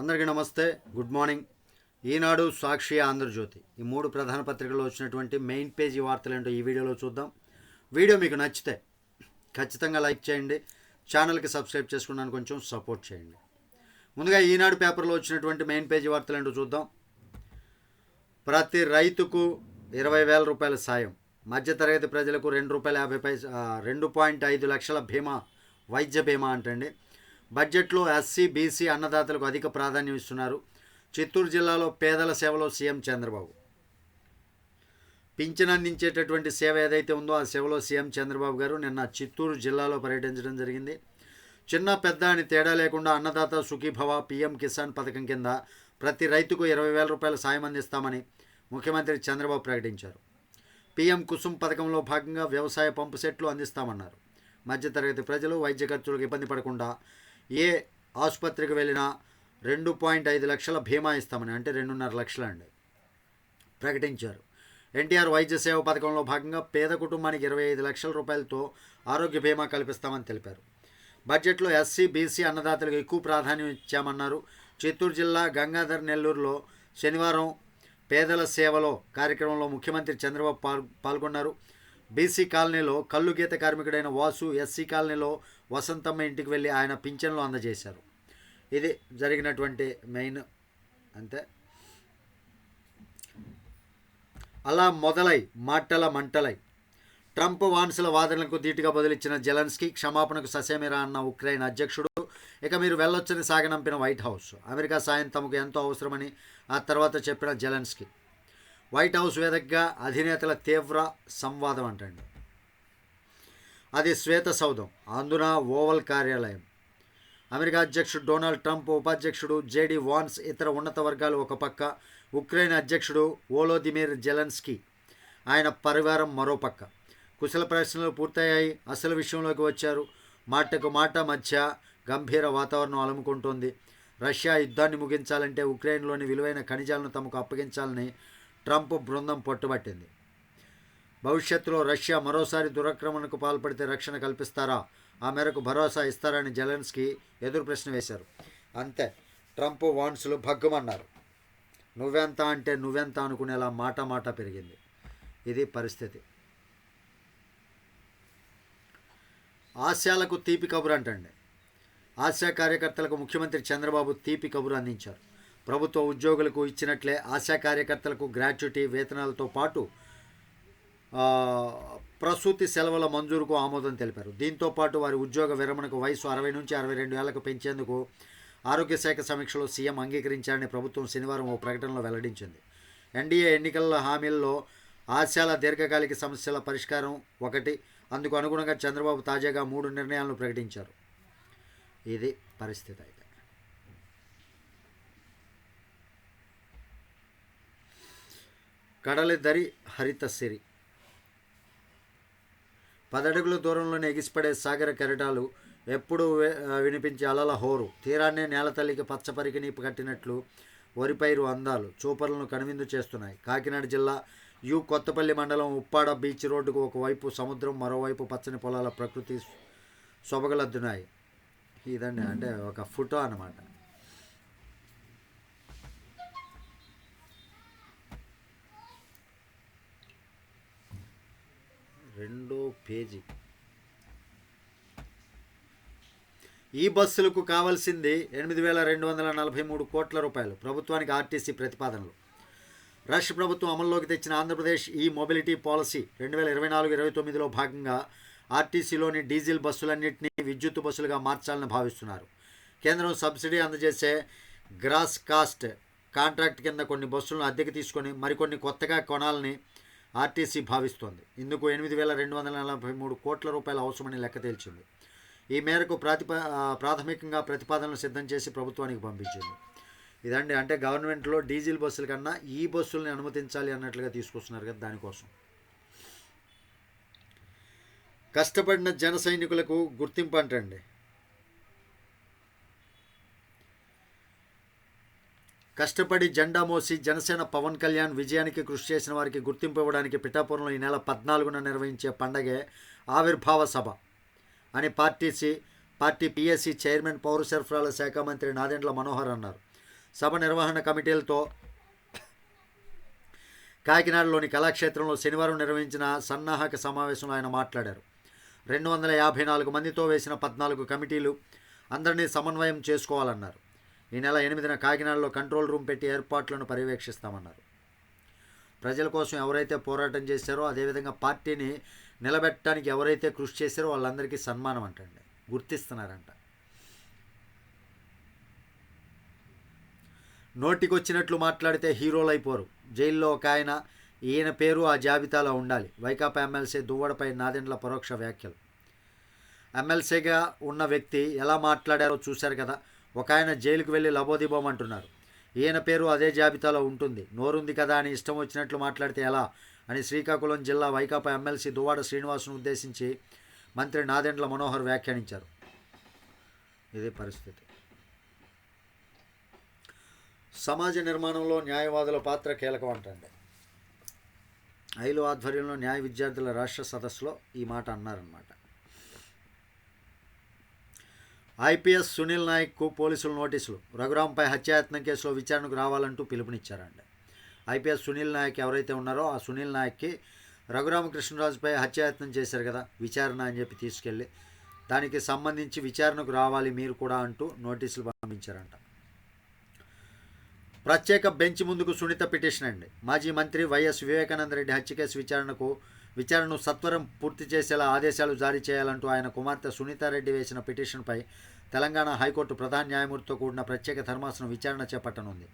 అందరికీ నమస్తే good morning. Eenadu Sakshi Andhra Jyothi. ఈ మూడు ప్రధాన పత్రికల్లో వచ్చినటువంటి మెయిన్ పేజీ వార్తలు ఏంటో ఈ వీడియోలో చూద్దాం. వీడియో మీకు నచ్చితే ఖచ్చితంగా లైక్ చేయండి ఛానల్కి సబ్స్క్రైబ్ చేసుకున్నాను కొంచెం సపోర్ట్ చేయండి. ముందుగా ఈనాడు పేపర్లో వచ్చినటువంటి మెయిన్ పేజీ వార్తలు ఏంటో చూద్దాం. ప్రతి రైతుకు ఇరవై వేల రూపాయల సాయం. మధ్యతరగతి ప్రజలకు రెండు రూపాయల యాభై పై రెండు పాయింట్ ఐదు లక్షల బీమా వైద్య బీమా అంటండి. బడ్జెట్లో ఎస్సీ బీసీ అన్నదాతలకు అధిక ప్రాధాన్యం ఇస్తున్నారు. చిత్తూరు జిల్లాలో పేదల సేవలో సీఎం చంద్రబాబు. పింఛన్ అందించేటటువంటి సేవ ఏదైతే ఉందో ఆ సేవలో సీఎం చంద్రబాబు గారు నిన్న చిత్తూరు జిల్లాలో పర్యటించడం జరిగింది. చిన్న పెద్ద అని తేడా లేకుండా అన్నదాత సుఖీభవ పీఎం కిసాన్ పథకం కింద ప్రతి రైతుకు ఇరవై వేల రూపాయల సాయం అందిస్తామని ముఖ్యమంత్రి చంద్రబాబు ప్రకటించారు. పీఎం కుసుమ్ పథకంలో భాగంగా వ్యవసాయ పంపు సెట్లు అందిస్తామన్నారు. మధ్యతరగతి ప్రజలు వైద్య ఖర్చులకు ఇబ్బంది పడకుండా ఏ ఆసుపత్రికి వెళ్ళినా రెండు పాయింట్ ఐదు లక్షల బీమా ఇస్తామని అంటే రెండున్నర లక్షలు అండి. ప్రకటించారు. ఎన్టీఆర్ వైద్య సేవ పథకంలో భాగంగా పేద కుటుంబానికి ఇరవై ఐదు లక్షల రూపాయలతో ఆరోగ్య బీమా కల్పిస్తామని తెలిపారు. బడ్జెట్లో ఎస్సీ బీసీ అన్నదాతలకు ఎక్కువ ప్రాధాన్యం ఇచ్చామన్నారు. చిత్తూరు జిల్లా గంగాధర్ నెల్లూరులో శనివారం పేదల సేవలో కార్యక్రమంలో ముఖ్యమంత్రి చంద్రబాబు పాల్ పాల్గొన్నారు. బీసీ కాలనీలో కళ్ళు గీత కార్మికుడైన వాసు ఎస్సీ కాలనీలో వసంతమ్మ ఇంటికి వెళ్ళి ఆయన పింఛన్లు అందజేశారు. ఇది జరిగినటువంటి మెయిన్ అంతే. అలా మొదలై మాటల మంటలై ట్రంప్ వాన్సుల వాదనలకు ధీటుగా బదులిచ్చిన జెలన్స్కి క్షమాపణకు ససేమిరా అన్న ఉక్రెయిన్ అధ్యక్షుడు. ఇక మీరు వెళ్ళొచ్చని సాగనంపిన వైట్ హౌస్. అమెరికా సాయం తమకు ఎంతో అవసరమని ఆ తర్వాత చెప్పిన జెలెన్స్కి. వైట్ హౌస్ వేదికగా అధినేతల తీవ్ర సంవాదం అంటండి. అది శ్వేత సౌధం అందున ఓవల్ కార్యాలయం. అమెరికా అధ్యక్షుడు డొనాల్డ్ ట్రంప్ ఉపాధ్యక్షుడు జేడి వాన్స్ ఇతర ఉన్నత వర్గాలు ఒక పక్క ఉక్రెయిన్ అధ్యక్షుడు ఓలోదిమిర్ జెలెన్స్కీ ఆయన పరివారం మరో పక్క. కుశల ప్రశ్నలు పూర్తయ్యాయి అసలు విషయంలోకి వచ్చారు. మాటకు మాట మధ్య గంభీర వాతావరణం అలముకుంటోంది. రష్యా యుద్ధాన్ని ముగించాలంటే ఉక్రెయిన్లోని విలువైన ఖనిజాలను తమకు అప్పగించాలని ట్రంప్ బృందం పట్టుబట్టింది. భవిష్యత్తులో రష్యా మరోసారి దురాక్రమణకు పాల్పడితే రక్షణ కల్పిస్తారా? ఆ మేరకు భరోసా ఇస్తారని జెలెన్స్కీ ఎదురు ప్రశ్న వేశారు. అంతే ట్రంప్ వాన్సులు భగ్గుమన్నారు. నువ్వెంత అంటే నువ్వెంత అనుకునేలా మాట మాట పెరిగింది. ఇది పరిస్థితి. ఆశయాలకు తీపి కబురు అంటండి. ఆశా కార్యకర్తలకు ముఖ్యమంత్రి చంద్రబాబు తీపి కబురు అందించారు. ప్రభుత్వ ఉద్యోగులకు ఇచ్చినట్లే ఆశా కార్యకర్తలకు గ్రాట్యుటీ వేతనాలతో పాటు ప్రసూతి సెలవుల మంజూరుకు ఆమోదం తెలిపారు. దీంతో పాటు వారి ఉద్యోగ విరమణకు వయసు అరవై నుంచి అరవై రెండు ఏళ్ళకు పెంచేందుకు ఆరోగ్య శాఖ సమీక్షలో సీఎం అంగీకరించారని ప్రభుత్వం శనివారం ఓ ప్రకటనలో వెల్లడించింది. ఎన్డీఏ ఎన్నికల హామీల్లో ఆశాల దీర్ఘకాలిక సమస్యల పరిష్కారం ఒకటి. అందుకు అనుగుణంగా చంద్రబాబు తాజాగా మూడు నిర్ణయాలను ప్రకటించారు. ఇది పరిస్థితి అయితే. కడలి దరి హరిత సిరి. పదడుగుల దూరంలోనే ఎగిసిపడే సాగర కెరటాలు ఎప్పుడు వినిపించే అలల హోరు. తీరాన్నే నేలతల్లికి పచ్చపరికి నీపు కట్టినట్లు వరిపైరు అందాలు చూపర్లను కనువిందు చేస్తున్నాయి. కాకినాడ జిల్లా యు కొత్తపల్లి మండలం ఉప్పాడ బీచ్ రోడ్డుకు ఒకవైపు సముద్రం మరోవైపు పచ్చని పొలాల ప్రకృతి సొబగలద్దున్నాయి ఇదండి అంటే ఒక ఫోటో అన్నమాట. రెండో పేజీ. ఈ బస్సులకు కావాల్సింది ఎనిమిది వేల రెండు వందల నలభై మూడు కోట్ల రూపాయలు. ప్రభుత్వానికి ఆర్టీసీ ప్రతిపాదనలు. రాష్ట్ర ప్రభుత్వం అమల్లోకి తెచ్చిన ఆంధ్రప్రదేశ్ ఈ మొబిలిటీ పాలసీ రెండు వేల ఇరవై నాలుగు ఇరవై తొమ్మిదిలో భాగంగా ఆర్టీసీలోని డీజిల్ బస్సులన్నింటినీ విద్యుత్ బస్సులుగా మార్చాలని భావిస్తున్నారు. కేంద్రం సబ్సిడీ అందజేసే గ్రాస్ కాస్ట్ కాంట్రాక్ట్ కింద కొన్ని బస్సులను అద్దెకి తీసుకొని మరికొన్ని కొత్తగా కొనాలని ఆర్టీసీ భావిస్తోంది. ఇందుకు ఎనిమిది వేల రెండు వందల నలభై మూడు కోట్ల రూపాయల అవసరమని లెక్క తేల్చింది. ఈ మేరకు ప్రాతిప ప్రాథమికంగా ప్రతిపాదనలు సిద్ధం చేసి ప్రభుత్వానికి పంపించింది. ఇదండి అంటే గవర్నమెంట్లో డీజిల్ బస్సుల కన్నా ఈ బస్సుల్ని అనుమతించాలి అన్నట్లుగా తీసుకొస్తున్నారు కదా దానికోసం. కష్టపడిన జన సైనికులకు గుర్తింపు అంటండి. కష్టపడి జెండా మోసి జనసేన పవన్ కళ్యాణ్ విజయానికి కృషి చేసిన వారికి గుర్తింపు ఇవ్వడానికి పిఠాపురంలో ఈ నెల పద్నాలుగున నిర్వహించే పండగే ఆవిర్భావ సభ అని పార్టీసీ పార్టీ పిఎస్సి చైర్మన్ పౌర సరఫరాల శాఖ మంత్రి నాదెండ్ల మనోహర్ అన్నారు. సభ నిర్వహణ కమిటీలతో కాకినాడలోని కళాక్షేత్రంలో శనివారం నిర్వహించిన సన్నాహక సమావేశంలో ఆయన మాట్లాడారు. రెండు వందల యాభై నాలుగు మందితో వేసిన పద్నాలుగు కమిటీలు అందరినీ సమన్వయం చేసుకోవాలన్నారు. ఈ నెల ఎనిమిదిన కాకినాడలో కంట్రోల్ రూమ్ పెట్టి ఏర్పాట్లను పర్యవేక్షిస్తామన్నారు. ప్రజల కోసం ఎవరైతే పోరాటం చేశారో అదేవిధంగా పార్టీని నిలబెట్టడానికి ఎవరైతే కృషి చేశారో వాళ్ళందరికీ సన్మానం అంటండి గుర్తిస్తున్నారంట. నోటికొచ్చినట్లు మాట్లాడితే హీరోలు అయిపోరు జైల్లో ఒక ఆయన ఈయన పేరు ఆ జాబితాలో ఉండాలి. వైకాపా ఎమ్మెల్సీ దువ్వడపై నాదెండ్ల పరోక్ష వ్యాఖ్యలు. ఎమ్మెల్సీగా ఉన్న వ్యక్తి ఎలా మాట్లాడారో చూశారు కదా. ఒక ఆయన జైలుకు వెళ్ళి లబోదిబోమంటున్నారు ఈయన పేరు అదే జాబితాలో ఉంటుంది. నోరుంది కదా అని ఇష్టం వచ్చినట్లు మాట్లాడితే ఎలా? అని శ్రీకాకుళం జిల్లా వైకాపా ఎమ్మెల్సీ దువ్వాడ శ్రీనివాసును ఉద్దేశించి మంత్రి నాదెండ్ల మనోహర్ వ్యాఖ్యానించారు. ఇదే పరిస్థితి. సమాజ నిర్మాణంలో న్యాయవాదుల పాత్ర కీలకం అంటండి. ఐలు ఆధ్వర్యంలో న్యాయ విద్యార్థుల రాష్ట్ర సదస్సులో ఈ మాట అన్నారన్నమాట. ఐపీఎస్ సునీల్ నాయక్కు పోలీసులు నోటీసులు. రఘురాంపై హత్యాయత్నం కేసులో విచారణకు రావాలంటూ పిలుపునిచ్చారండి ఐపీఎస్ సునీల్ నాయక్ ఎవరైతే ఉన్నారో ఆ సునీల్ నాయక్కి రఘురామకృష్ణరాజుపై హత్యాయత్నం చేశారు కదా విచారణ అని చెప్పి తీసుకెళ్ళి దానికి సంబంధించి విచారణకు రావాలి మీరు కూడా అంటూ నోటీసులు పంపించారంట. ప్రత్యేక బెంచ్ ముందుకు సునీత పిటిషన్ అండి. మాజీ మంత్రి వైఎస్ వివేకానంద రెడ్డి హత్య కేసు విచారణకు విచారణను సత్వరం పూర్తి చేసేలా ఆదేశాలు జారీ చేయాలంటూ ఆయన కుమార్తె సునీతారెడ్డి వేసిన పిటిషన్పై తెలంగాణ హైకోర్టు ప్రధాన న్యాయమూర్తితో కూడిన ప్రత్యేక ధర్మాసనం విచారణ చేపట్టనుంది.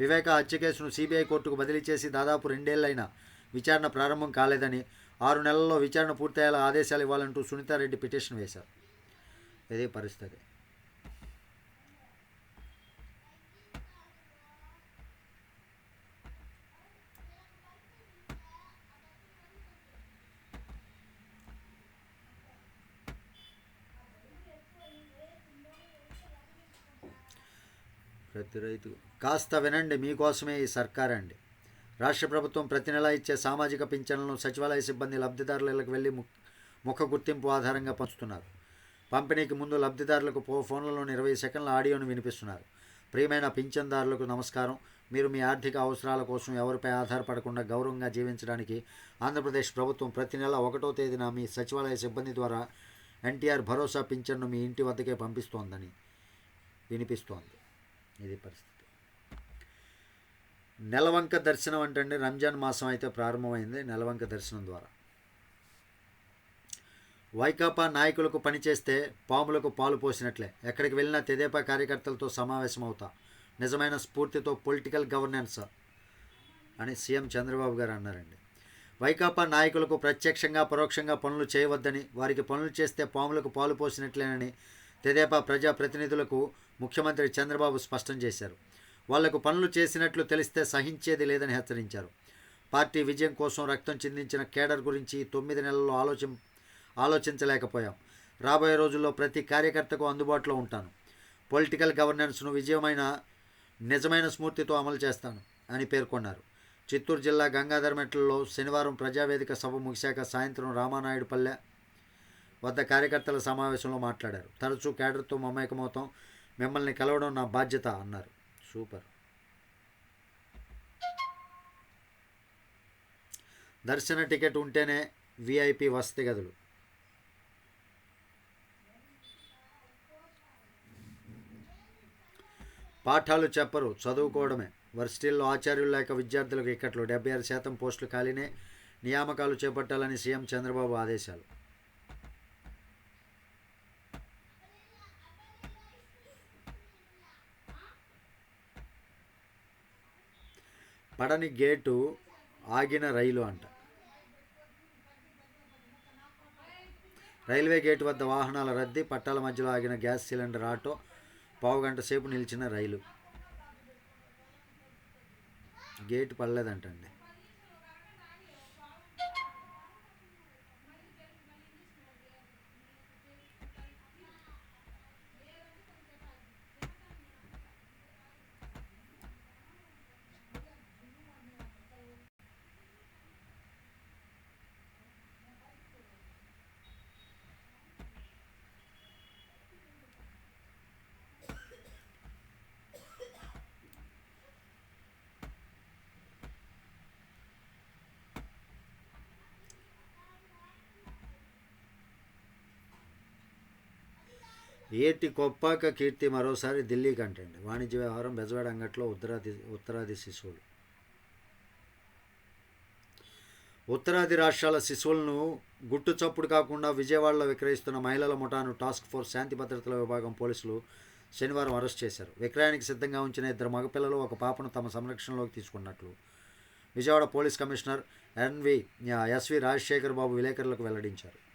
వివేక హత్య కేసును సిబిఐ కోర్టుకు బదిలీ చేసి దాదాపు రెండేళ్ళైనా విచారణ ప్రారంభం కాలేదని ఆరు నెలల్లో విచారణ పూర్తయ్యేలా ఆదేశాలు ఇవ్వాలంటూ సునీతారెడ్డి పిటిషన్ వేశారు. ఇదే పరిస్థితి. ప్రతి రైతు. కాస్త వినండి మీకోసమే ఈ సర్కార్ అండి. రాష్ట్ర ప్రభుత్వం ప్రతి నెలా ఇచ్చే సామాజిక పింఛన్లను సచివాలయ సిబ్బంది లబ్ధిదారులకు వెళ్ళి ము- ముఖ గుర్తింపు ఆధారంగా పంచుతున్నారు. పంపిణీకి ముందు లబ్ధిదారులకు పో ఫోన్లలోని ఇరవై సెకండ్ల ఆడియోను వినిపిస్తున్నారు. ప్రియమైన పింఛన్దారులకు నమస్కారం. మీరు మీ ఆర్థిక అవసరాల కోసం ఎవరిపై ఆధారపడకుండా గౌరవంగా జీవించడానికి ఆంధ్రప్రదేశ్ ప్రభుత్వం ప్రతి నెల ఒకటో తేదీన మీ సచివాలయ సిబ్బంది ద్వారా ఎన్టీఆర్ భరోసా పింఛన్ను మీ ఇంటి వద్దకే పంపిస్తోందని వినిపిస్తోంది. ఇది పరిస్థితి. నెలవంక దర్శనం అంటే రంజాన్ మాసం అయితే ప్రారంభమైంది నెలవంక దర్శనం ద్వారా. వైకాపా నాయకులకు పనిచేస్తే పాములకు పాలు పోసినట్లే. ఎక్కడికి వెళ్ళినా తెదేపా కార్యకర్తలతో సమావేశం అవుతా నిజమైన స్ఫూర్తితో పొలిటికల్ గవర్నెన్స్ అని సీఎం చంద్రబాబు గారు అన్నారండి. వైకాపా నాయకులకు ప్రత్యక్షంగా పరోక్షంగా పనులు చేయవద్దని వారికి పనులు చేస్తే పాములకు పాలు పోసినట్లేనని తెదేపా ప్రజా ప్రతినిధులకు ముఖ్యమంత్రి చంద్రబాబు స్పష్టం చేశారు. వాళ్ళకు పనులు చేసినట్లు తెలిస్తే సహించేది లేదని హెచ్చరించారు. పార్టీ విజయం కోసం రక్తం చిందించిన కేడర్ గురించి తొమ్మిది నెలల్లో ఆలోచి ఆలోచించలేకపోయాం. రాబోయే రోజుల్లో ప్రతి కార్యకర్తకు అందుబాటులో ఉంటాను. పొలిటికల్ గవర్నెన్స్ను విజయమైన నిజమైన స్ఫూర్తితో అమలు చేస్తాను అని పేర్కొన్నారు. చిత్తూరు జిల్లా గంగాధర్మెట్లలో శనివారం ప్రజావేదిక సభ ముగిశాక సాయంత్రం రామానాయుడుపల్లె వద్ద కార్యకర్తల సమావేశంలో మాట్లాడారు. తరచూ కేడర్తో మమేకమవుతాం. మిమ్మల్ని కలవడం నా బాధ్యత అన్నారు. సూపర్. దర్శన టికెట్ ఉంటేనే విఐపి వసతి గదులు. పాఠాలు చెప్పరు చదువుకోవడమే. వర్సిటీల్లో ఆచార్యులు లేక విద్యార్థులకు ఇక్కట్లు డెబ్బై ఆరు శాతం పోస్టులు ఖాళీనే నియామకాలు చేపట్టాలని సీఎం చంద్రబాబు ఆదేశాలు. పడని గేటు ఆగిన రైలు అంట. రైల్వే గేటు వద్ద వాహనాల రద్దీ పట్టాల మధ్యలో ఆగిన గ్యాస్ సిలిండర్ ఆటో పావుగంట సేపు నిలిచిన రైలు. గేటు పడలేదంటండి. ఏటి కొప్పాక కీర్తి మరోసారి ఢిల్లీ కంటండి వాణిజ్య వ్యవహారం బెజవాడ అంగట్లో ఉత్తరాది ఉత్తరాది శిశువులు. ఉత్తరాది రాష్ట్రాల శిశువులను గుట్టు చప్పుడు కాకుండా విజయవాడలో విక్రయిస్తున్న మహిళల ముఠాను టాస్క్ ఫోర్స్ శాంతి భద్రతల విభాగం పోలీసులు శనివారం అరెస్ట్ చేశారు. విక్రయానికి సిద్ధంగా ఉంచిన ఇద్దరు మగపిల్లలు ఒక పాపను తమ సంరక్షణలోకి తీసుకున్నట్లు Vijayawada police commissioner NV SV Rajasekhar Babu విలేకరులకు వెల్లడించారు.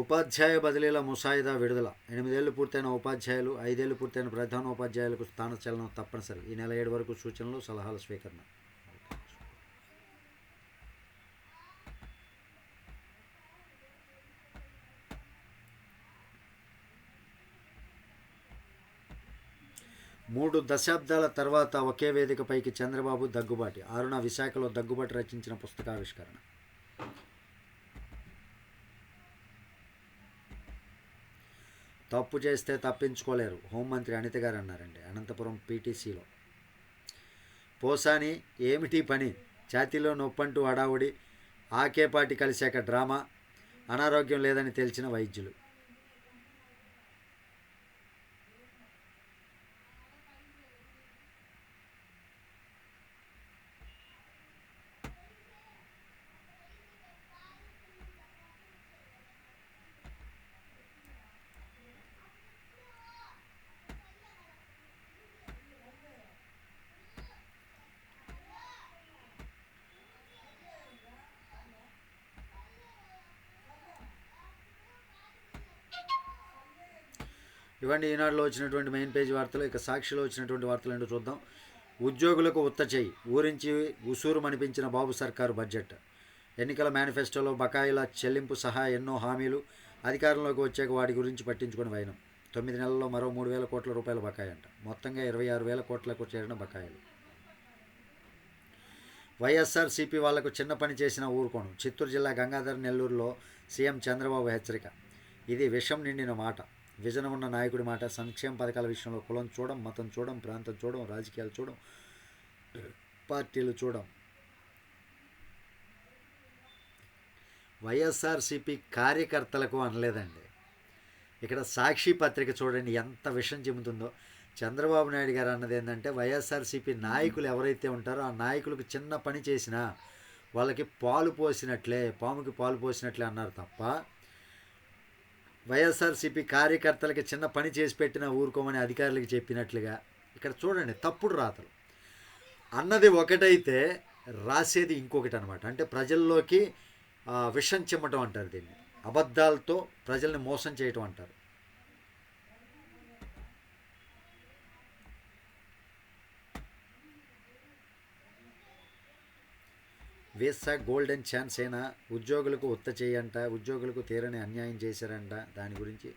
ఉపాధ్యాయ బదిలీల ముసాయిదా విడుదల. ఎనిమిదేళ్ళు పూర్తయిన ఉపాధ్యాయులు ఐదేళ్ళు పూర్తయిన ప్రధాన ఉపాధ్యాయులకు స్థానచలనం తప్పనిసరి. ఈ నెల ఏడు వరకు సూచనలు సలహాల స్వీకరణ. మూడు దశాబ్దాల తర్వాత ఒకే వేదికపైకి చంద్రబాబు దగ్గుబాటి. ఆరున విశాఖలో దగ్గుబాటి రచించిన పుస్తకావిష్కరణ. తప్పు చేస్తే తప్పించుకోలేరు హోంమంత్రి అనిత గారు అన్నారండి అనంతపురం పీటీసీలో. పోసాని ఏమిటి పని? ఛాతీలో నొప్పంటూ హడావుడి ఆకేపాటి కలిశాక డ్రామా అనారోగ్యం లేదని తెలిసిన వైద్యులు. ఇవన్నీ ఈనాడులో వచ్చినటువంటి మెయిన్ పేజీ వార్తలు ఇక సాక్షిలో వచ్చినటువంటి వార్తలు ఏంటో చూద్దాం. ఉద్యోగులకు ఉత్త చేయి ఊరించి ఉసూరు మనిపించిన బాబు సర్కారు బడ్జెట్. ఎన్నికల మేనిఫెస్టోలో బకాయిల చెల్లింపు సహా ఎన్నో హామీలు అధికారంలోకి వచ్చాక వాటి గురించి పట్టించుకుని వైనం. తొమ్మిది నెలల్లో మరో మూడు వేల కోట్ల రూపాయల బకాయి అంట. మొత్తంగా ఇరవై ఆరు వేల కోట్లకు చేరిన బకాయిలు. వైఎస్ఆర్సీపీ వాళ్ళకు చిన్న పని చేసిన ఊరుకోను. చిత్తూరు జిల్లా గంగాధర్ నెల్లూరులో సీఎం చంద్రబాబు హెచ్చరిక. ఇది విషం నిండిన మాట. విజన ఉన్న నాయకుడి మాట సంక్షేమ పథకాల విషయంలో కులం చూడడం మతం చూడడం ప్రాంతం చూడడం రాజకీయాలు చూడడం పార్టీలు చూడడం వైఎస్ఆర్సీపీ కార్యకర్తలకు అనలేదండి. ఇక్కడ సాక్షి పత్రిక చూడండి ఎంత విషం చెబుతుందో. చంద్రబాబు నాయుడు గారు అన్నది ఏంటంటే వైఎస్ఆర్సీపీ నాయకులు ఎవరైతే ఉంటారో ఆ నాయకులకు చిన్న పని చేసినా వాళ్ళకి పాలు పోసినట్లే పాముకి పాలు పోసినట్లే అన్నారు తప్ప వైఎస్ఆర్సీపీ కార్యకర్తలకి చిన్న పని చేసి పెట్టిన ఊరుకోమని అధికారులకు చెప్పినట్లుగా ఇక్కడ చూడండి తప్పుడు రాతలు. అన్నది ఒకటైతే రాసేది ఇంకొకటి అనమాట అంటే ప్రజల్లోకి విషం చిమ్మటం అంటారు దీన్ని. అబద్ధాలతో ప్రజల్ని మోసం చేయటం అంటారు. వేస్సా గోల్డెన్ ఛాన్స్ అయినా ఉద్యోగులకు ఉత్త చేయంట ఉద్యోగులకు తీరని అన్యాయం చేశారంట. దాని గురించి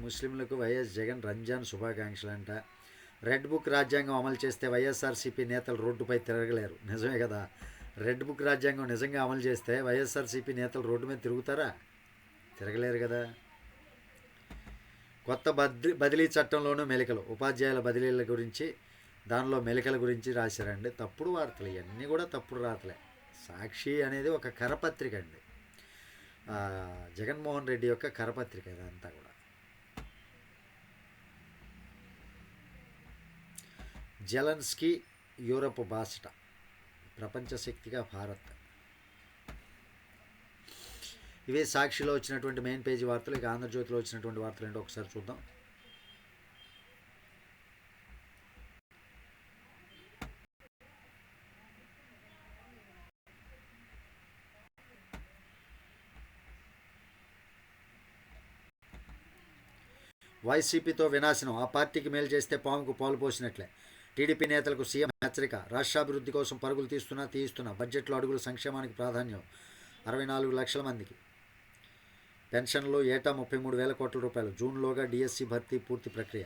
ముస్లింలకు వైఎస్ జగన్ రంజాన్ శుభాకాంక్షలు అంట రెడ్ బుక్ రాజ్యాంగం అమలు చేస్తే వైఎస్ఆర్సీపీ నేతలు రోడ్డుపై తిరగలేరు. నిజమే కదా? రెడ్ బుక్ రాజ్యాంగం నిజంగా అమలు చేస్తే వైఎస్ఆర్సీపీ నేతలు రోడ్డు మీద తిరుగుతారా? తిరగలేరు కదా? కొత్త బద్రి బదిలీ చట్టంలోనూ మెలికలు. ఉపాధ్యాయుల బదిలీల గురించి దానిలో మెలికల గురించి రాశారండి. తప్పుడు వార్తలు ఇవన్నీ కూడా తప్పుడు రాతలే. సాక్షి అనేది ఒక కరపత్రిక అండి. జగన్మోహన్ రెడ్డి యొక్క కరపత్రిక ఇదంతా కూడా. జలన్స్కి యూరప్ బాసట ప్రపంచ శక్తిగా భారత్. ఇవే సాక్షిలో వచ్చినటువంటి మెయిన్ పేజీ వార్తలు ఇక ఆంధ్రజ్యోతిలో వచ్చినటువంటి వార్తలు ఏంటో ఒకసారి చూద్దాం. వైసీపీతో వినాశనం. ఆ పార్టీకి మేలు చేస్తే పాముకు పాలు పోసినట్లే. టీడీపీ నేతలకు సీఎం హెచ్చరిక. రాష్ట్రాభివృద్ధి కోసం పరుగులు తీస్తున్నా తీయిస్తున్నా. బడ్జెట్లో అడుగులు సంక్షేమానికి ప్రాధాన్యం. అరవై నాలుగు లక్షల మందికి. పెన్షన్లు ఏటా ముప్పై మూడు వేల కోట్ల రూపాయలు. జూన్లోగా డిఎస్సి భర్తీ పూర్తి ప్రక్రియ.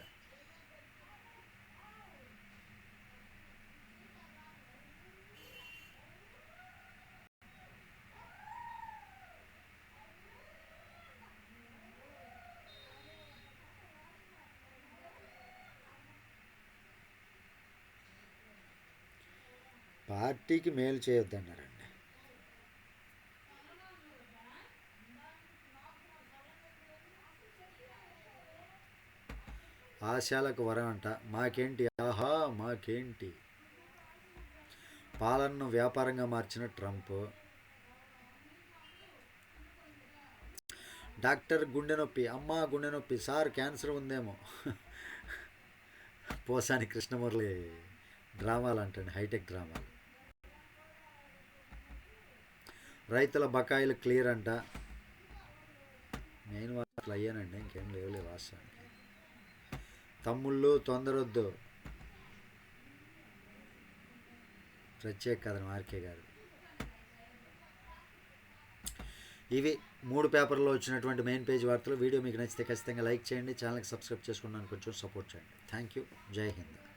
పార్టీకి మేలు చేయొద్దన్నారండి. ఆశాలకు వరం అంట మాకేంటి? ఆహా మాకేంటి? పాలనను వ్యాపారంగా మార్చిన ట్రంప్ డాక్టర్ గుండె నొప్పి అమ్మ గుండె నొప్పి సార్ క్యాన్సర్ ఉందేమో. పోసాని కృష్ణమురళి డ్రామాలు అంటండి హైటెక్ డ్రామాలు. రైతుల బకాయిలు క్లియర్ అంట. నేను అట్లా అయ్యానండి ఇంకేం లేవులే రాష్ట్రానికి తమ్ముళ్ళు తొందరొద్దు. ప్రత్యేక కథనం ఆర్కే గారు. ఇవి మూడు పేపర్లో వచ్చినటువంటి మెయిన్ పేజ్ వార్తలు. వీడియో మీకు నచ్చితే ఖచ్చితంగా లైక్ చేయండి ఛానల్కి సబ్స్క్రైబ్ చేసుకున్నాను కొంచెం సపోర్ట్ చేయండి. Thank you. జై హింద్.